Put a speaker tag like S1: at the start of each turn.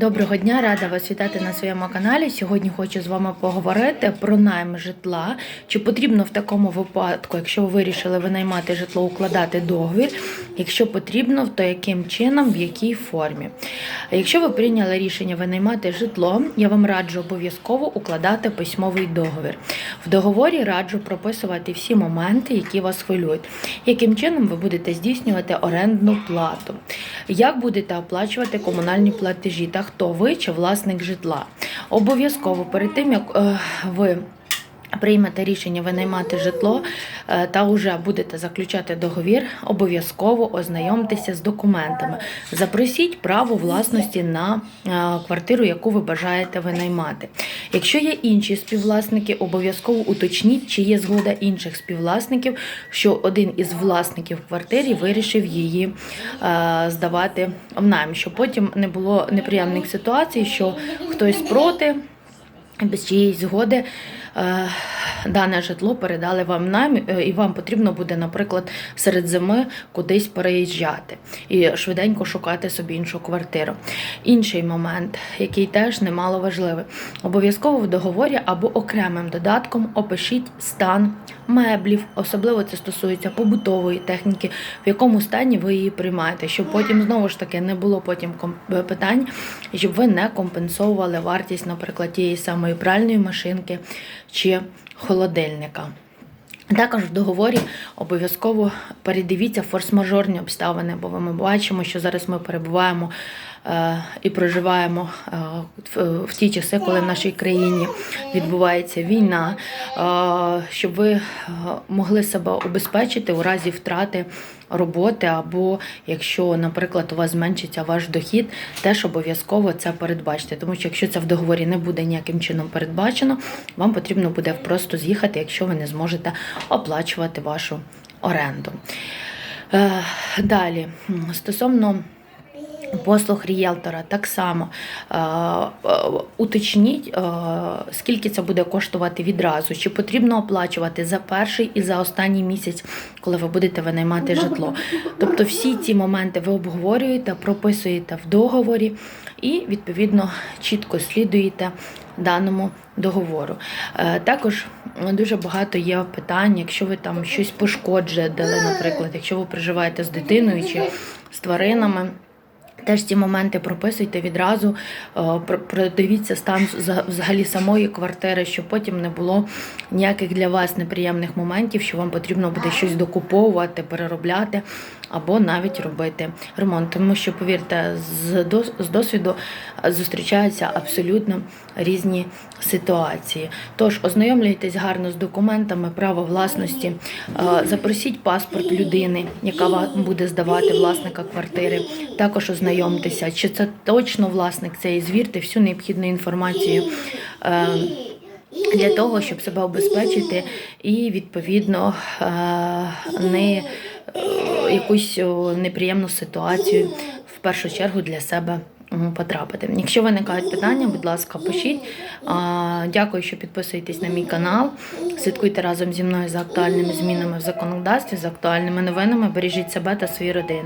S1: Доброго дня, рада вас вітати на своєму каналі. Сьогодні хочу з вами поговорити про найм житла. Чи потрібно в такому випадку, якщо ви вирішили винаймати житло, укладати договір? Якщо потрібно, то яким чином, в якій формі? Якщо ви прийняли рішення винаймати житло, я вам раджу обов'язково укладати письмовий договір. В договорі раджу прописувати всі моменти, які вас хвилюють. Яким чином ви будете здійснювати орендну плату? Як будете оплачувати комунальні платежі? Та хто ви чи власник житла? Обов'язково перед тим як е, ви приймете рішення винаймати житло е, та вже будете заключати договір, обов'язково ознайомтеся з документами. Запросіть право власності на е, квартиру, яку ви бажаєте винаймати. Якщо є інші співвласники, обов'язково уточніть, чи є згода інших співвласників, що один із власників квартири вирішив її е, здавати в найм, щоб потім не було неприємних ситуацій, що хтось проти без чиєїсь згоди е, дане житло передали вам в найм, е, і вам потрібно буде, наприклад, серед зими кудись переїжджати і швиденько шукати собі іншу квартиру. Інший момент, який теж немало важливий, обов'язково в договорі або окремим додатком опишіть стан меблів, особливо це стосується побутової техніки, в якому стані ви її приймаєте, щоб потім знову ж таки не було потім питань, щоб ви не компенсовували вартість, наприклад, тієї самої пральної машинки чи холодильника. Також в договорі обов'язково передивіться форс-мажорні обставини, бо ми бачимо, що зараз ми перебуваємо і проживаємо е, в, ті часи, коли в нашій країні відбувається війна, е, щоб ви е, могли себе убезпечити у разі втрати роботи, або якщо, наприклад, у вас зменшиться ваш дохід, теж обов'язково це передбачте. Тому що якщо це в договорі не буде ніяким чином передбачено, вам потрібно буде просто з'їхати, якщо ви не зможете оплачувати вашу оренду. Е, Далі, стосовно послуг рієлтора, так само е, е, уточніть, е, скільки це буде коштувати відразу, чи потрібно оплачувати за перший і за останній місяць, коли ви будете винаймати житло. Тобто всі ці моменти ви обговорюєте, прописуєте в договорі і, відповідно, чітко слідуєте даному договору. Також дуже багато є питань, якщо ви там щось пошкоджили, наприклад, якщо ви проживаєте з дитиною чи з тваринами. Теж ці моменти прописуйте відразу, е, продивіться стан за- взагалі самої квартири, щоб потім не було ніяких для вас неприємних моментів, що вам потрібно буде щось докуповувати, переробляти або навіть робити ремонт. Тому що, повірте, з дос- з досвіду е, зустрічаються абсолютно різні ситуації. Тож ознайомлюйтесь гарно з документами, право власності, е, запросіть паспорт людини, яка вам буде здавати власника квартири. Також ознайомтеся, чи це точно власник цей, звірте всю необхідну інформацію. е, Для того, щоб себе обезпечити і відповідно не якусь неприємну ситуацію в першу чергу для себе потрапити. Якщо виникають питання, будь ласка, пишіть. Дякую, що підписуєтесь на мій канал. Слідкуйте разом зі мною за актуальними змінами в законодавстві, за актуальними новинами. Бережіть себе та свої родини.